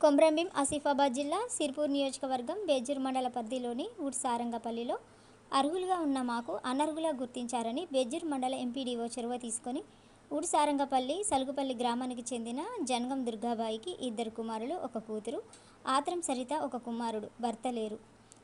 కొమ్రంభీం ఆసిఫాబాద్ జిల్లా సిర్పూర్ నియోజకవర్గం బేజూర్ మండల పరిధిలోని ఉడ్సారంగపల్లిలో అర్హులుగా ఉన్న మాకు అనర్హులా గుర్తించారని బేజూర్ మండల ఎంపీడీఓ చొరవ తీసుకొని ఉడ్సారంగపల్లి సలుగుపల్లి గ్రామానికి చెందిన జనగం దుర్గాబాయికి ఇద్దరు కుమారులు ఒక కూతురు ఆత్రం సరిత ఒక కుమారుడు భర్త లేరు.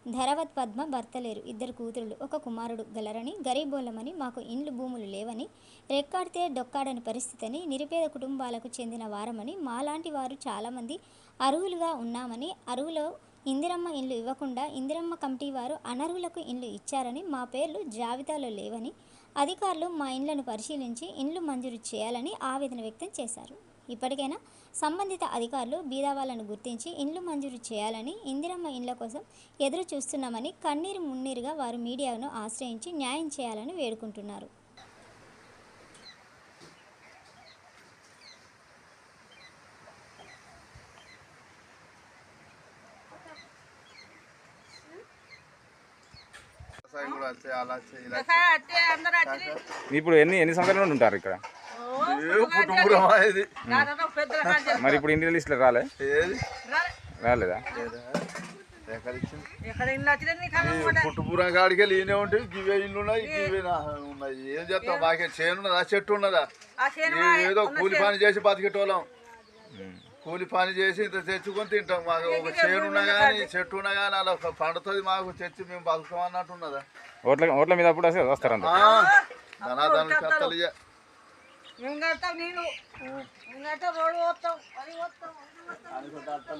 ధరవత్ పద్మ భర్త లేరు ఇద్దరు కూతురులు. ఒక కుమారుడు గలరని గరీబోలమని మాకు ఇండ్లు భూములు లేవని రెక్కాడితే డొక్కాడని పరిస్థితిని నిరుపేద కుటుంబాలకు చెందిన వారమని మాలాంటి వారు చాలామంది అర్హులుగా ఉన్నామని అరువులో ఇందిరమ్మ ఇండ్లు ఇవ్వకుండా ఇందిరమ్మ కమిటీ వారు అనర్హులకు ఇండ్లు ఇచ్చారని మా పేర్లు జాబితాలో లేవని అధికారులు మా ఇండ్లను పరిశీలించి ఇండ్లు మంజూరు చేయాలని ఆవేదన వ్యక్తం చేశారు. ఇప్పటికైనా సంబంధిత అధికారులు బీదావాలను గుర్తించి ఇండ్లు మంజూరు చేయాలని ఇందిరమ్మ ఇండ్ల కోసం ఎదురు చూస్తున్నామని కన్నీరు మున్నీరుగా వారు మీడియాను ఆశ్రయించి న్యాయం చేయాలని వేడుకుంటున్నారు. ఇప్పుడు ఎన్ని ఎన్ని సంవత్సరాల ఉంటారు ఇక్కడ మరి ఇప్పుడు ఇండియన్ లిస్టులో రాలే? ఏది? రాలే. రాలేదా. పుట్టుపురం కాడికి ఈయనే ఉంటాయి గివే ఇల్లు ఉన్నాయి గివే ఉన్నాయి. ఏం చేస్తాం? మాకే చేను ఉన్నదా? చెట్టు ఉన్నదా? ఏదో కూలి. పని చేసి బతికేటోళ్ళం. కూలి పని చేసి ఇంత తెచ్చుకొని తింటాం. మాకు ఒక చేను ఉన్నా కానీ చెట్టు ఉన్నా కానీ అలా ఒక పండుతుంది మాకు తెచ్చి మేము బతుకుతాం అన్నట్టు ఉన్నదా? ఓట్ల ఓట్ల మీద అప్పుడు వస్తే వస్తారు మేము కడతాం నీళ్ళు మేము కడతాం రోడ్డు పోతాం అది పోతాం. ఇది పోతాం.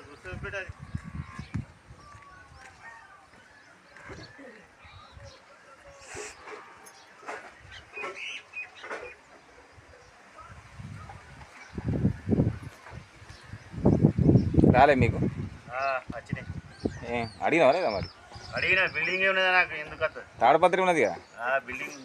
అనుకుంటే రాలే మీకు? అడిగినావా లేదా మరి? అడిగిన బిల్డింగ్ ఉన్నదా నాకు ఎందుకు తాడపత్రి ఉన్నది కదా? బిల్డింగ్